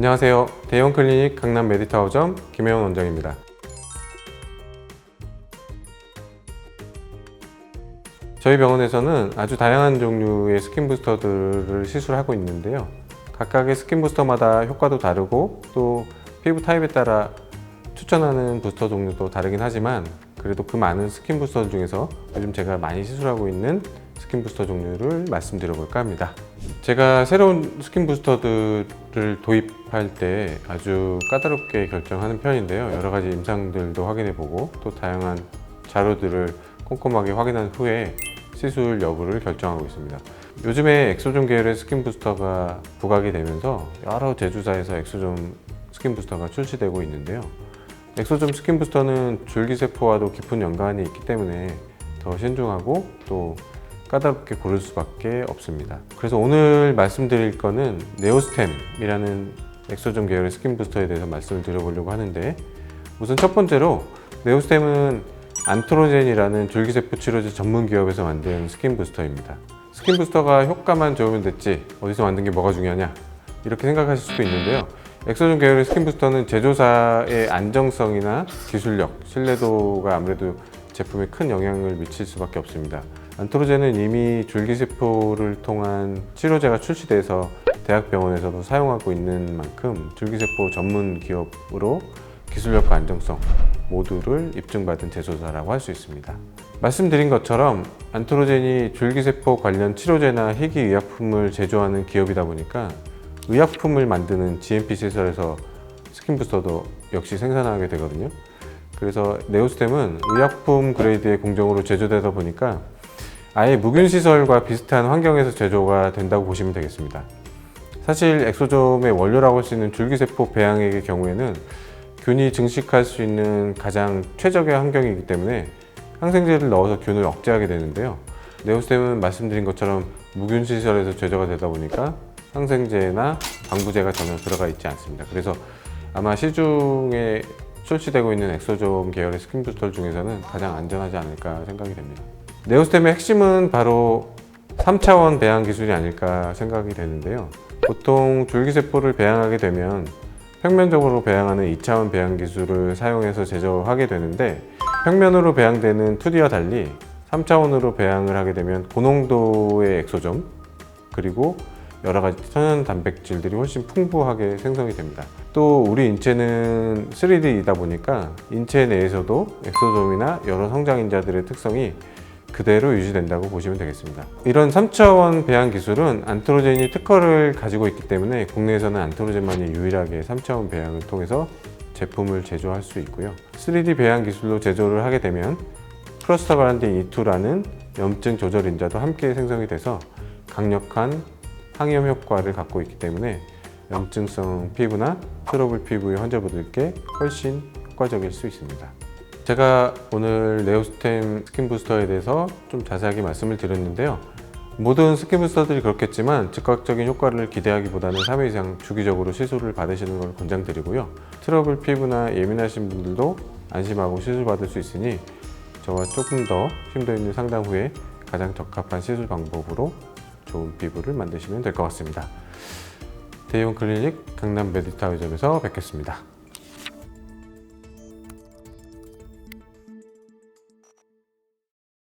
안녕하세요. 대형 클리닉 강남 메디타워점 김혜원 원장입니다. 저희 병원에서는 아주 다양한 종류의 스킨 부스터들을 시술하고 있는데요. 각각의 스킨 부스터마다 효과도 다르고 또 피부 타입에 따라 추천하는 부스터 종류도 다르긴 하지만 그래도 그 많은 스킨 부스터 중에서 요즘 제가 많이 시술하고 있는 스킨 부스터 종류를 말씀드려 볼까 합니다. 제가 새로운 스킨 부스터들을 도입 할 때 아주 까다롭게 결정하는 편인데요. 여러 가지 임상들도 확인해 보고 또 다양한 자료들을 꼼꼼하게 확인한 후에 시술 여부를 결정하고 있습니다. 요즘에 엑소존 계열의 스킨 부스터가 부각이 되면서 여러 제조사에서 엑소존 스킨 부스터가 출시되고 있는데요. 엑소존 스킨 부스터는 줄기세포와도 깊은 연관이 있기 때문에 더 신중하고 또 까다롭게 고를 수밖에 없습니다. 그래서 오늘 말씀드릴 거는 네오스템이라는 엑소존 계열의 스킨 부스터에 대해서 말씀을 드려보려고 하는데 우선 첫 번째로 네오스템은 안트로젠이라는 줄기세포 치료제 전문 기업에서 만든 스킨 부스터입니다. 스킨 부스터가 효과만 좋으면 됐지 어디서 만든 게 뭐가 중요하냐 이렇게 생각하실 수도 있는데요. 엑소존 계열의 스킨 부스터는 제조사의 안정성이나 기술력, 신뢰도가 아무래도 제품에 큰 영향을 미칠 수밖에 없습니다. 안트로젠은 이미 줄기세포를 통한 치료제가 출시돼서 대학병원에서도 사용하고 있는 만큼 줄기세포 전문 기업으로 기술력과 안정성 모두를 입증받은 제조사라고 할 수 있습니다. 말씀드린 것처럼 안트로젠이 줄기세포 관련 치료제나 희귀 의약품을 제조하는 기업이다 보니까 의약품을 만드는 GMP 시설에서 스킨 부스터도 역시 생산하게 되거든요. 그래서 네오스템은 의약품 그레이드의 공정으로 제조되다 보니까 아예 무균 시설과 비슷한 환경에서 제조가 된다고 보시면 되겠습니다. 사실 엑소점의 원료라고 할 수 있는 줄기세포 배양액의 경우에는 균이 증식할 수 있는 가장 최적의 환경이기 때문에 항생제를 넣어서 균을 억제하게 되는데요. 네오스템은 말씀드린 것처럼 무균 시설에서 제조가 되다 보니까 항생제나 방부제가 전혀 들어가 있지 않습니다. 그래서 아마 시중에 출시되고 있는 엑소존 계열의 스킨 부스터 중에서는 가장 안전하지 않을까 생각이 됩니다. 네오스템의 핵심은 바로 3차원 배양 기술이 아닐까 생각이 되는데요. 보통 줄기세포를 배양하게 되면 평면적으로 배양하는 2차원 배양 기술을 사용해서 제조하게 되는데 평면으로 배양되는 2D와 달리 3차원으로 배양을 하게 되면 고농도의 엑소점 그리고 여러 가지 천연 단백질들이 훨씬 풍부하게 생성이 됩니다. 또 우리 인체는 3D이다 보니까 인체 내에서도 엑소점이나 여러 성장인자들의 특성이 그대로 유지된다고 보시면 되겠습니다. 이런 3차원 배양 기술은 안트로젠이 특허를 가지고 있기 때문에 국내에서는 안트로젠만이 유일하게 3차원 배양을 통해서 제품을 제조할 수 있고요. 3D 배양 기술로 제조를 하게 되면 프로스타글란딘 E2라는 염증 조절 인자도 함께 생성이 돼서 강력한 항염 효과를 갖고 있기 때문에 염증성 피부나 트러블 피부의 환자분들께 훨씬 효과적일 수 있습니다. 제가 오늘 네오스템 스킨 부스터에 대해서 좀 자세하게 말씀을 드렸는데요. 모든 스킨 부스터들이 그렇겠지만 즉각적인 효과를 기대하기보다는 3회 이상 주기적으로 시술을 받으시는 걸 권장드리고요. 트러블 피부나 예민하신 분들도 안심하고 시술 받을 수 있으니 저와 조금 더 심도 있는 상담 후에 가장 적합한 시술 방법으로 좋은 피부를 만드시면 될 것 같습니다. 대형 클리닉 강남 메디타워점에서 뵙겠습니다.